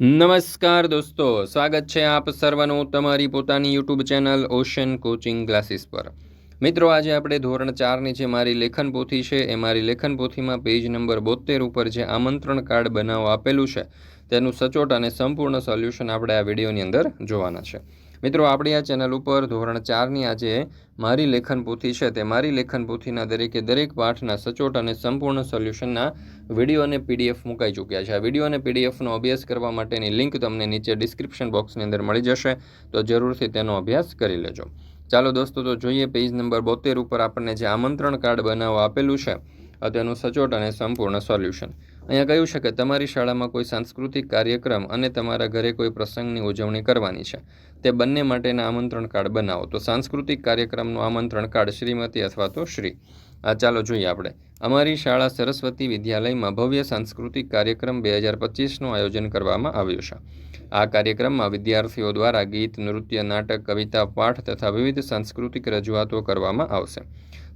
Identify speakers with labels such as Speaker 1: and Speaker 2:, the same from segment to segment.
Speaker 1: નમસ્કાર દોસ્તો, સ્વાગત છે આપ સર્વનું તમારી પોતાની YouTube channel ocean coaching classes પર. મિત્રો, આજે આપણે ધોરણ ચારની જે મારી લેખન પોથી છે, એ મારી લેખન પોથીમાં પેજ નંબર બોતેર ઉપર જે આમંત્રણ કાર્ડ બનાવવા આપેલું છે, તેનું સચોટ અને સંપૂર્ણ સોલ્યુશન આપણે આ વિડીયોની અંદર જોવાના છે. મિત્રો, આપણી આ ચેનલ ઉપર ધોરણ ચારની આજે મારી લેખન પોથી છે તે મારી લેખન પોથીના દરેકે દરેક પાઠના સચોટ અને સંપૂર્ણ સોલ્યુશનના વીડિયો અને પીડીએફ મુકાઈ ચૂક્યા છે. આ વીડિયો અને પીડીએફનો અભ્યાસ કરવા માટેની લિંક તમને નીચે ડિસ્ક્રિપ્શન બોક્સની અંદર મળી જશે, તો જરૂરથી તેનો અભ્યાસ કરી લેજો. ચાલો દોસ્તો, તો જોઈએ પેજ નંબર બોતેર ઉપર આપણને જે આમંત્રણ કાર્ડ બનાવવા આપેલું છે. તેનું સચોટ અને સંપૂર્ણ સોલ્યુશન. અહીંયા કહ્યું છે કે તમારી શાળામાં કોઈ સાંસ્કૃતિક કાર્યક્રમ અને તમારા ઘરે કોઈ પ્રસંગની ઉજવણી કરવાની છે. તે બંને માટેના આમંત્રણ કાર્ડ બનાવો. તો સાંસ્કૃતિક કાર્યક્રમનું આમંત્રણ કાર્ડ શ્રીમતી અથવા તો શ્રી. આ ચાલો જોઈએ આપણે. અમારી શાળા સરસ્વતી વિદ્યાલયમાં ભવ્ય સાંસ્કૃતિક કાર્યક્રમ બે હજાર પચીસનું આયોજન કરવામાં આવ્યું છે. આ કાર્યક્રમમાં વિદ્યાર્થીઓ દ્વારા ગીત, નૃત્ય, નાટક, કવિતા, પાઠ તથા વિવિધ સાંસ્કૃતિક રજૂઆતો કરવામાં આવશે.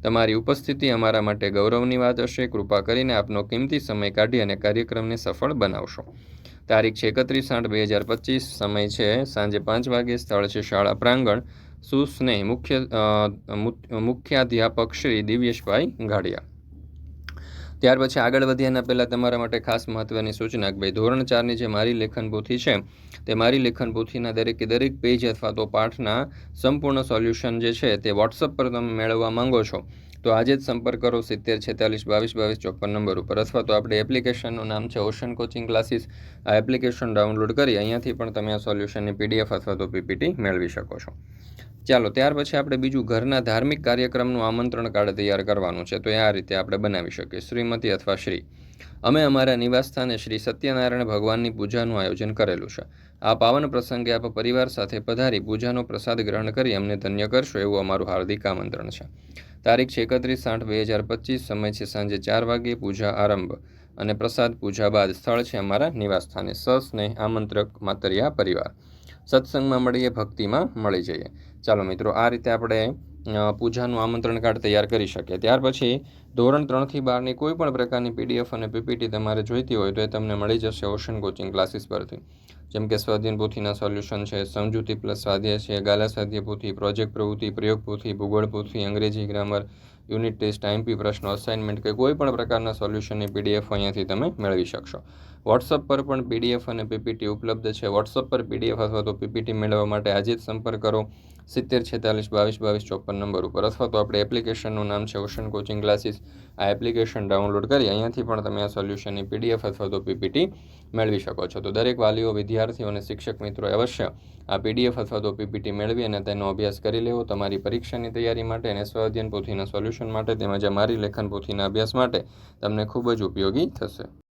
Speaker 1: તમારી ઉપસ્થિતિ અમારા માટે ગૌરવની વાત હશે. કૃપા કરીને આપનો કિંમતી સમય કાઢી અને કાર્યક્રમને સફળ બનાવશો. તારીખ છે એકત્રીસ આઠ બે હજાર પચીસ. સમય છે સાંજે પાંચ વાગે. સ્થળ છે શાળા પ્રાંગણ. સુસ્નેહ મુખ્ય મુખ્યાધ્યાપક શ્રી દિવ્યેશભાઈ ગાડિયા ત્યાર પછી આગળ વધ્યાના પહેલાં તમારા માટે ખાસ મહત્ત્વની સૂચના કે ભાઈ ધોરણ ચારની જે મારી લેખન પોથી છે, તે મારી લેખન પોથીના દરેકે દરેક પેજ અથવા તો પાઠના સંપૂર્ણ સોલ્યુશન જે છે, તે વોટ્સઅપ પર તમે મેળવવા માંગો છો. તો આજે જ સંપર્ક કરો સિત્તેર, છેતાલીસ, બાવીસ બાવીસ, ચોપન નંબર ઉપર અથવા તો આપણે એપ્લિકેશનનું નામ છે, ઓશન કોચિંગ ક્લાસીસ. આ એપ્લિકેશન ડાઉનલોડ કરી અહીંયાથી પણ તમે આ સોલ્યુશનની પીડીએફ અથવા તો પીપીટી મેળવી શકો છો. ચાલો, ત્યાર પછી આપણે બીજું ઘરના ધાર્મિક કાર્યક્રમનું આમંત્રણ કાર્ડ તૈયાર કરવાનું છે. તો એ આ રીતે આપણે બનાવી શકીએ. શ્રીમતી અથવા શ્રી. અમે અમારા નિવાસસ્થાને શ્રી સત્યનારાયણ ભગવાનની પૂજાનું આયોજન કરેલું છે. આ પાવન પ્રસંગે આપ પરિવાર સાથે પધારી પૂજાનો પ્રસાદ ગ્રહણ કરી અમને ધન્ય કરશો એવું અમારું હાર્દિક આમંત્રણ છે. તારીખ છે એકત્રીસ આઠ બે હજાર પચીસ, સમય છે સાંજે ચાર વાગ્યે પૂજા આરંભ. અને પ્રસાદ પૂજા બાદ સ્થળ છે અમારા નિવાસસ્થાને સસ્નેહ આમંત્રક, માતરિયા પરિવાર. સત્સંગમાં મળીએ, ભક્તિમાં મળી જઈએ. ચાલો મિત્રો, આ રીતે આપણે પૂજાનું આમંત્રણ કાર્ડ તૈયાર કરી શકીએ. ત્યાર પછી ધોરણ ત્રણથી બારની કોઈ પણ પ્રકારની પીડીએફ અને પીપીટી તમારે જોઈતી હોય તો એ તમને મળી જશે ઓશન કોચિંગ ક્લાસીસ પરથી. જેમ કે સ્વાધ્યન પોથીના સોલ્યુશન છે, સમજૂતી પ્લસ સ્વાધ્યાય છે, ગાલા સ્વાધ્યાય પોથી પ્રોજેક્ટ પ્રવૃત્તિ, પ્રયોગ પોથી, ભૂગોળ પોથી, અંગ્રેજી ગ્રામર યુનિટ ટેસ્ટ આઈમપી પ્રશ્નો અસાઇનમેન્ટ કે કોઈ પણ પ્રકારના સોલ્યુશનની પીડીએફ અહીંયાથી તમે મેળવી શકશો. વોટ્સઅપ પર પણ પીડીએફ અને પીપીટી ઉપલબ્ધ છે. વોટ્સઅપ પર પીડીએફ અથવા તો પીપીટી મેળવવા માટે આજે જ સંપર્ક કરો. સિત્તેર, છેતાલીસ, બાવીસ બાવીસ, ચોપન નંબર ઉપર અથવા તો આપણે એપ્લિકેશનનું નામ છે ઓશન કોચિંગ ક્લાસીસ આ એપ્લિકેશન ડાઉનલોડ કરી અહીંયાથી પણ તમે આ સોલ્યુશનની પીડીએફ અથવા તો પીપીટી મેળવી શકો છો. તો દરેક વાલીઓ, વિદ્યાર્થીઓ અને શિક્ષક મિત્રો અવશ્ય આ પીડીએફ અથવા તો પીપીટી મેળવી અને તેનો અભ્યાસ કરી લેવો. તમારી પરીક્ષાની તૈયારી માટે અને સ્વાધ્યન પોથીના સોલ્યુશન માટે તેમજ અમારી લેખન પોથીના અભ્યાસ માટે તમને ખૂબ જ ઉપયોગી થશે.